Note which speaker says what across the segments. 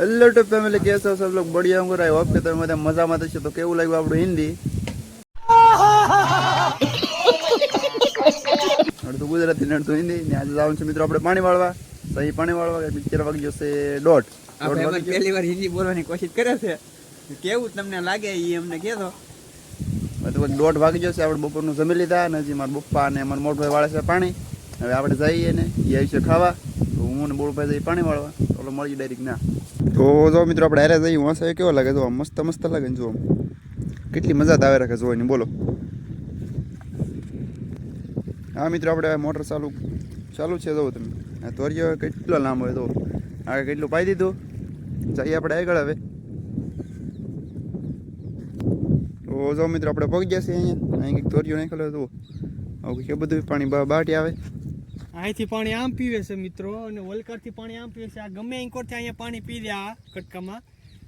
Speaker 1: Hello two family case હો સબ log બઢિયા હું રાય hope કે તમે બધા મજામાં થશે તો કેવું લાગ્યું આપણું હિન્દી અડધું ગુજરાતી ને અડધું હિન્દી ને આજે જવાનું છે મિત્રો આપણે પાણી વાળવા તો અહીં પાણી વાળવા પિક્ચર વાગી જશે દોઢ.
Speaker 2: પહેલી વાર હિન્દી બોલવાની કોશિશ કરે છે. કેવું તમને લાગે એ અમને કહેતો
Speaker 1: તો દોઢ વાગી જશે આપણે બપોરનું જમી લીધા અને હજી મારા પપ્પા અને મારા મોટભાઈ વાળે છે પાણી. હવે આપણે જઈએ ને, એ આવીશે ખાવા. તો હું ને બોળભાઈ જઈએ પાણી વાળવા. તો મળી ડાયરેક્ટ ના. તો જો મિત્રો આપણે હારે જઈએ વાંસા કેવો લાગે? જો મસ્ત મસ્ત લાગે ને જો કેટલી મજા જ આવે રાખે જોવાની, બોલો. હા મિત્રો, આપણે મોટર ચાલુ ચાલુ છે જો તમે. આ તોરિયો કેટલો લાંબો હોય તો આગળ કેટલું પાઈ દીધું? જઈએ આપણે આગળ હવે. તો જો મિત્રો, આપણે પગ ગયા છીએ અહીંયા. અહીં કંઈક તોરિયો નાખેલો હતો આવું કે બધું પાણી બાટી આવે.
Speaker 3: અહીંથી પાણી આમ પીવે છે મિત્રો, અને વલકારથી પાણી આમ પીવે છે. આ ગમે એંકોરથી અહીંયા પાણી પી દે આ કટકામાં.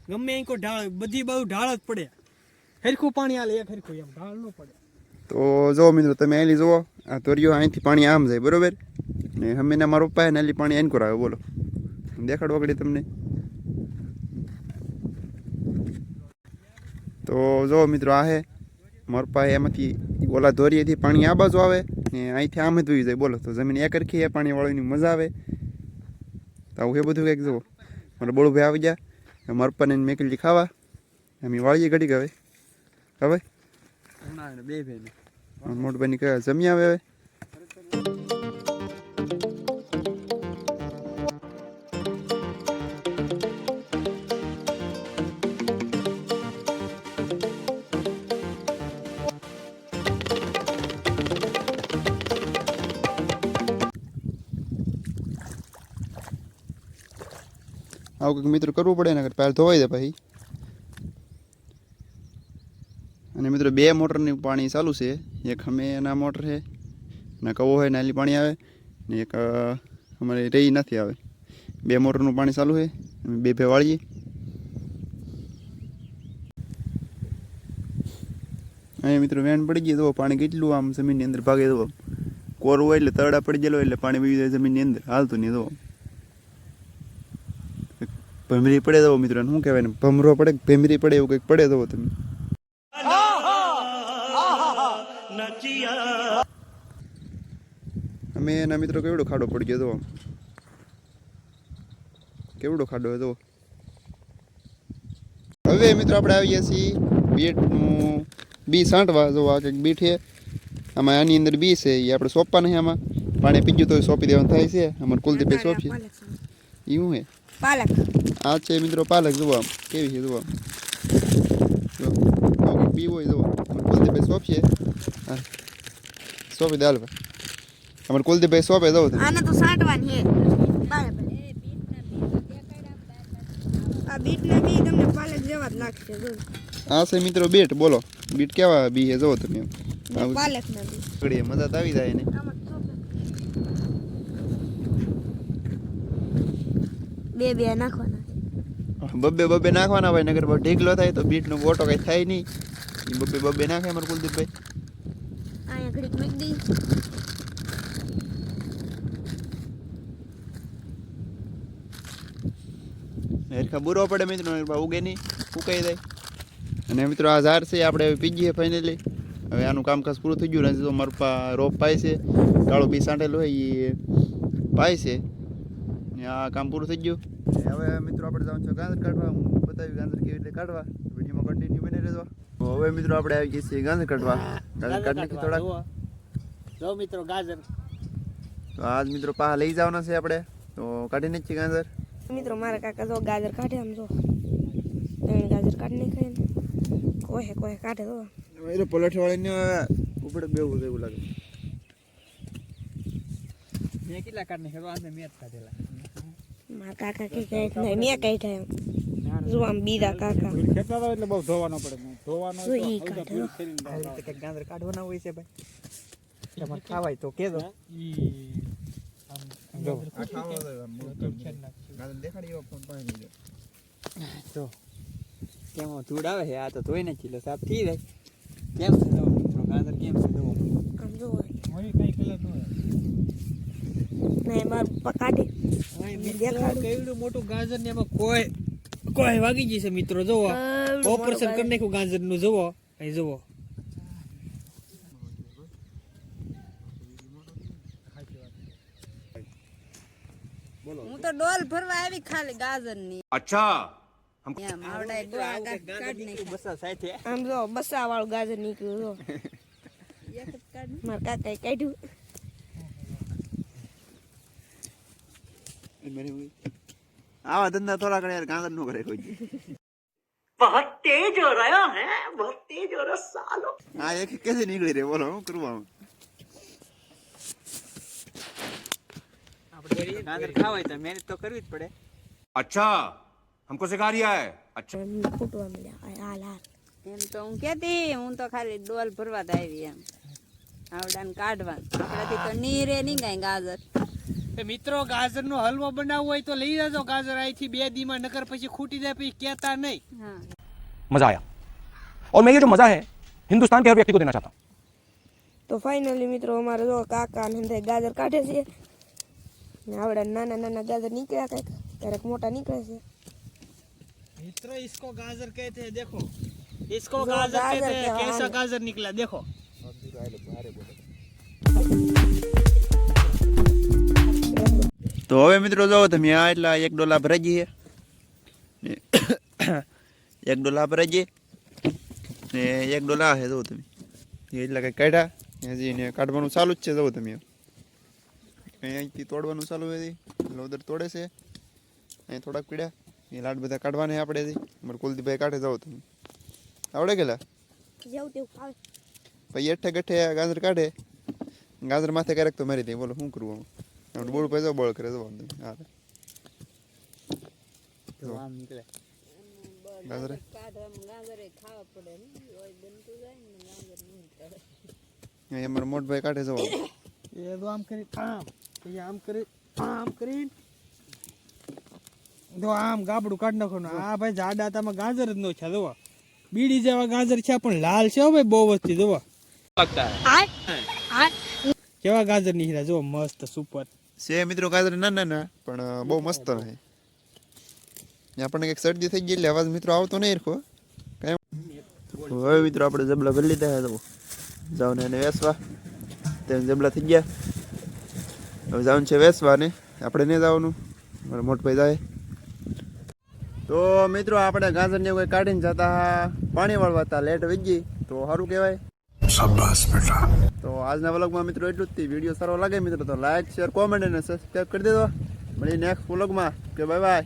Speaker 3: ગમે એંકોર ઢાળ, બધી બાજુ ઢાળ જ પડે. હરખું પાણી આલે એક હરખું એમ, ઢાળ ન પડે.
Speaker 1: તો જો મિત્રો, તમે અહીં જુઓ, આ તોરિયો અહીંથી પાણી આમ જાય, બરોબર? ને હમીના મારો પપ્પાએ નાલી પાણી એન આવે બોલો. દેખાડવા વગડી તમને. તો જો મિત્રો, આ હે, મારા પપ્પા એમાંથી ઓલા ધોરીએથી પાણી આ બાજુ આવે. ને અહીંથી આમ જ વહી જાય બોલો તો જમીન એક રખી પાણી વાળવાની મજા આવે. તો આવું એ બધું કંઈક જુઓ. મારા બોળુભાઈ આવી ગયા મારા પપ્પાને મેકલી ખાવા. અમે વાળીએ ઘડી હવે. હવે?
Speaker 2: બે ભાઈ
Speaker 1: મોટભાઈ ની જમી આવે હવે. આવું કંઈક મિત્રો કરવું પડે ને પહેલાં ધોવાઈ દે પછી. અને મિત્રો બે મોટરની પાણી ચાલુ છે. એક અમે એના મોટર છે, ને કવો હોય નાલી પાણી આવે, ને એક અમારે રહી નથી આવે. બે મોટરનું પાણી ચાલુ છે, અમે બે બે વાળીએ. અહીંયા મિત્રો વેન પડી ગઈ, તો પાણી કેટલું આમ જમીનની અંદર ભાગે તો કોરું હોય એટલે તરડા પડી ગયેલો એટલે પાણી પી જાય જમીનની અંદર, હાલતું નહીં તો. ભમરી પડે તો મિત્રો એને શું કહેવાય ને ભમરો પડે કે ભેમરી પડે એવું કંઈક પડે તો તમે અમે એના મિત્રો કેવડો ખાડો પડી ગયો તો આમ. કેવડો ખાડો હતો હવે મિત્રો આપણે આવી ગયા છીએ બીટનું બી સાંટવા. જો આ કંઈક બીટ છે આમાં આની અંદર બી છે એ આપણે સોંપવા નહીં આમાં. પાણી પીજ્યું તો સોંપી દેવાનું થાય છે. અમારે કુલદીપભાઈ સોંપશે. એ શું હે?
Speaker 4: પાલક.
Speaker 1: આ છે મિત્રો પાલક જુઓ આમ કેવી છે જુઓ આમ. જો આવું કંઈક બી હોય જુઓ. અમારે કુલદીપભાઈ સોંપશે. હા. સોંપી દે હાલ ભાઈ. અમારે કુલદીપભાઈ સોંપે જવું તમે.
Speaker 4: આને તો સાંટવાની હે બરાબર આ બીટના બી તમને પાલક જેવા જ લાગશે જો
Speaker 1: આ છે મિત્રો બીટ બોલો. બીટ કેવા બી છે જુઓ તમે. આવું
Speaker 4: પાલકના બી
Speaker 1: ઘડીએ મજા તો આવી જાય ને.
Speaker 4: આમાં તો બે બે નાખવાના.
Speaker 1: બબ્બે બબ્બે નાખવાના ભાઈ નગર ઢીકલો થાય તો બીટનો ગોટો કઈ થાય નહીં. બબ્બે બબ્બે નાખે અમારે કુલદીપભાઈ.
Speaker 4: ઘડીક મૂકી દઈ.
Speaker 1: હરખા બુરો પડે મિત્રો ઉગે નહીં ઉકાઈ જાય. અને મિત્રો આ ઝાડ છે આપણે હવે પીજીએ ફાઇનલી હવે આનું કામકાજ પૂરું થઈ ગયું નથી તો મારા પપ્પા રોપ પાય છે કાળો બી સાંટેલો હોય એ પાય છે. આ કામ પૂરું થઈ ગયું. હવે મિત્રો આપણે જવાનું છે ગાંધર કાઢવા. હું બતાવી ગાંધર કેવી રીતે કાઢવા. વિડીયોમાં કન્ટિન્યુ બની રહેજો. તો હવે મિત્રો આપણે આવી ગયા છીએ ગાંધર કાઢવા. ગાંધર કાઢી નાખી થોડાક
Speaker 3: જો મિત્રો ગાજર.
Speaker 1: તો આજ મિત્રો પા લઈ જવાના છે આપણે. તો કાઢી નાખીએ ગાંધર
Speaker 4: મિત્રો મારા કાકા જો ગાજર કાઢે આમ જો. ત્રણ ગાજર કાઢી નાખે ને. કોહે કોહે કાઢે તો.
Speaker 1: એટલે પલઠવાળીને ઉપડે બેવું એવું લાગે.
Speaker 2: મેં કેટલા કાઢ નાખ્યા આને મેં જ કાઢેલા.
Speaker 4: મારા કાકા કે કઈ નહીં મેં કાઢ્યા એમ જો આમ બીજા કાકા
Speaker 3: ખેતર એટલે બહુ ધોવાનો પડે ધોવાનો
Speaker 4: જો ઈ કાઢે હો.
Speaker 2: આવી રીતે કંઈક ગાંદર કાઢવાના હોય છે ભાઈ તમારે ખાવાય તો કેજો જો જો કેમ ધૂળ આવે છે આ તો ધોઈ નાખી લો સાફ થઈ જાય કેમ છે જો મિત્રો ગાંદર કેમ છે જો
Speaker 4: આમ જો
Speaker 3: કઈ કલર નો
Speaker 5: ડોલ ભરવા આવી ખાલી
Speaker 2: ગાજરની
Speaker 4: આમ જો બસા વાળું ગાજર નીકળ્યું મારા
Speaker 5: કાકા કાઢ્યું. જ કાઢી.
Speaker 4: મારા કાકાએ કાઢ્યું
Speaker 1: આવા ધંધા થોડા ઘણા યાર કાંગર નો કરે કોઈ દી. હા એક એક કેસે નીકળી રે બોલો હું કરું આમ
Speaker 2: ગાજર ખાવાય તો મહેનત તો કરવી જ પડે
Speaker 6: अच्छा हमको सिखा रिया है अच्छा
Speaker 4: એમને ફૂટવા મળ્યા આ હાલ હાલ
Speaker 5: એમ તો હું કેતી હું તો ખાલી ડોલ ભરવા જ આવી એમ આવડાને કાઢવાનું આપણાથી તો નીરે નહીં કાંઈ ગાજર
Speaker 3: એ મિત્રો ગાજર નો હલવો બનાવવો હોય તો લઈ જજો ગાજર અહીંથી બે દીમાં નકર પછી ખૂટી જાય પછી કેતા નહીં
Speaker 5: હા
Speaker 7: मजा आया और मैं ये जो मजा है हिंदुस्तान के हर व्यक्ति को देना चाहता हूँ
Speaker 4: તો ફાઇનલી મિત્રો અમારે જો કાકા ને હંધાય ગાજર કાઢે છે ને આવડા નાના નાના ગાજર નીકળ્યા કંઈક ક્યારેક મોટા નીકળે છે
Speaker 3: मित्रों इसको गाजर कहते हैं देखो इसको
Speaker 4: जो
Speaker 3: गाजर
Speaker 4: गाजर
Speaker 3: कहते हैं
Speaker 4: के
Speaker 3: कैसा
Speaker 4: हाल।
Speaker 3: गाजर निकला देखो
Speaker 1: તો હવે મિત્રો જો તમે આ એટલા એક ડોલા ભરાઈ જઈએ. એક ડોલા ભરાઈ જઈએ. ને એક ડોલા છે જો તમે. એટલા કંઈ કાઢ્યા. હજી ને કાઢવાનું ચાલુ જ છે જો તમે. અહીં અહીંથી તોડવાનું ચાલુ હતી લોદર તોડે છે. અહીં થોડાક પીડ્યા. એ લાડ બધા કાઢવાના આપણે હજી. અમારે કુલદીપભાઈ કાઢે જાઓ તમે. આવડે ગયેલા? પછી એઠે ગઠે ગાજર કાઢે. ગાજર માથે ક્યારેક તો મારી દે. બોલો શું કરવું બોલ પૈસા બળ કરે જવા દે હા
Speaker 2: જો આમ નીકળે.
Speaker 1: ગાજર?
Speaker 5: ગાજરે ખાવા પડે ઓય બનતું જાય ને ગાજર નહીં
Speaker 1: મોટભાઈ કાઢે જવા
Speaker 3: એ તો આમ કરી આમ. પછી આમ કરી આમ કરી જો આમ ગાબડું કાઢ નાખવાનું. આ ભાઈ જાડા તામાં ગાજર જ નો છે જોવો. બીડી જેવા ગાજર છે પણ લાલ છે ભાઈ બહુ વસ્તી જોવા. કેવા ગાજર નીકળ્યા જો મસ્ત સુપર
Speaker 1: છે, મિત્રો ગાજર ના ના ના પણ બહુ મસ્ત રહે આપણને કંઈક શરદી થઈ ગઈ એટલે અવાજ મિત્રો આવતો નહીં રખો હવે મિત્રો આપણે જબલા ભરી લીધા છે, તો જાઉં ને એને વેસવા. તેમ જબલા થઈ ગયા. હવે જવાનું છે વેસવા ને આપણે નહીં જવાનું. મારા મોટભાઈ જાય. તો મિત્રો, આપણે ગાજરને કોઈ કાઢીને જતા પાણી વાળવા હતા, લેટ વીજ ગઈ. તો સારું કહેવાય. તો આજના વ્લોગમાં મિત્રો એટલું જ. વીડિયો સારો લાગે મિત્રો તો લાઈક શેર કોમેન્ટ અને સબસ્ક્રાઈબ કરી દેજો. મળી નેક્સ્ટ વ્લોગમાં. કે બાય બાય